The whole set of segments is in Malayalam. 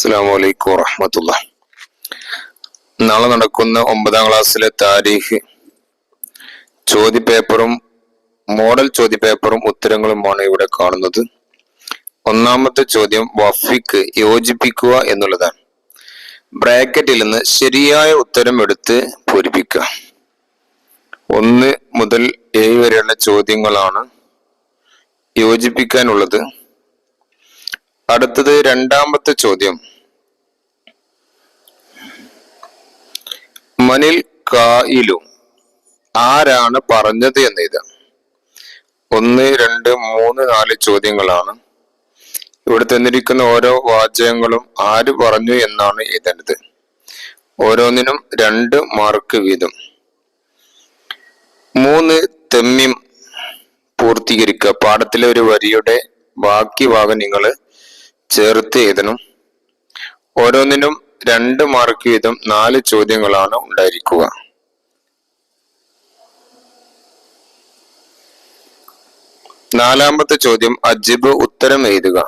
അസ്സാം വലൈക്കും വറഹമത്തുള്ള. നാളെ നടക്കുന്ന ഒമ്പതാം ക്ലാസ്സിലെ താരീഖ് ചോദ്യപേപ്പറും മോഡൽ ചോദ്യപേപ്പറും ഉത്തരങ്ങളുമാണ് ഇവിടെ കാണുന്നത്. ഒന്നാമത്തെ ചോദ്യം വഫിക്ക് യോജിപ്പിക്കുക എന്നുള്ളതാണ്. ബ്രാക്കറ്റിൽ നിന്ന് ശരിയായ ഉത്തരം എടുത്ത് പൂരിപ്പിക്കുക. ഒന്ന് മുതൽ ഏഴ് വരെയുള്ള ചോദ്യങ്ങളാണ് യോജിപ്പിക്കാനുള്ളത്. അടുത്തത് രണ്ടാമത്തെ ചോദ്യം. മനിൽ കായിലു ആരാണ് പറഞ്ഞത് എന്ന് ഇത് ഒന്ന് രണ്ട് മൂന്ന് നാല് ചോദ്യങ്ങളാണ്. ഇവിടെ തന്നിരിക്കുന്ന ഓരോ വാചകങ്ങളും ആര് പറഞ്ഞു എന്നാണ് എഴുതേണ്ടത്. ഓരോന്നിനും രണ്ട് മാർക്ക് വീതം. മൂന്ന് തെമ്മിം പൂർത്തീകരിക്കുക. പാഠത്തിലെ ഒരു വരിയുടെ ബാക്കി ഭാഗം നിങ്ങൾ ചേർത്ത് എഴുതണം. ഓരോന്നിനും രണ്ട് മാർക്ക് വീതം നാല് ചോദ്യങ്ങളാണ് ഉണ്ടായിരിക്കുക. നാലാമത്തെ ചോദ്യം അജിബ് ഉത്തരം എഴുതുക.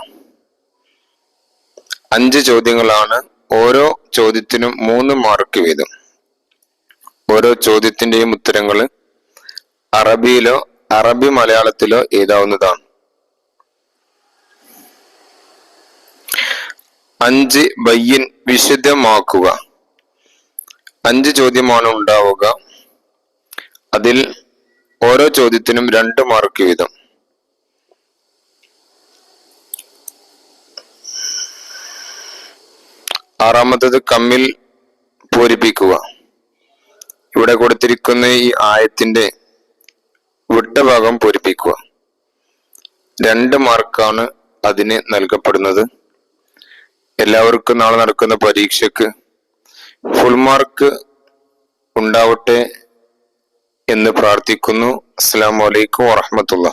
അഞ്ച് ചോദ്യങ്ങളാണ്. ഓരോ ചോദ്യത്തിനും മൂന്ന് മാർക്ക് വീതം. ഓരോ ചോദ്യത്തിന്റെയും ഉത്തരങ്ങൾ അറബിയിലോ അറബി മലയാളത്തിലോ എഴുതാവുന്നതാണ്. അഞ്ച് ബയ്യൻ വിശുദ്ധമാക്കുക അഞ്ച് ചോദ്യമാണ് ഉണ്ടാവുക. അതിൽ ഓരോ ചോദ്യത്തിനും രണ്ട് മാർക്ക് വീതം. ആറാമത്തത് കമ്മിൽ പൂരിപ്പിക്കുക. ഇവിടെ കൊടുത്തിരിക്കുന്ന ഈ ആയത്തിന്റെ വിട്ടഭാഗം പൂരിപ്പിക്കുക. രണ്ട് മാർക്കാണ് അതിന് നൽകപ്പെടുന്നത്. എല്ലാവർക്കും നാളെ നടക്കുന്ന പരീക്ഷയ്ക്ക് ഫുൾ മാർക്ക് ഉണ്ടാവട്ടെ എന്ന് പ്രാർത്ഥിക്കുന്നു. അസ്സാം വലൈക്കും വാഹമത്തുള്ള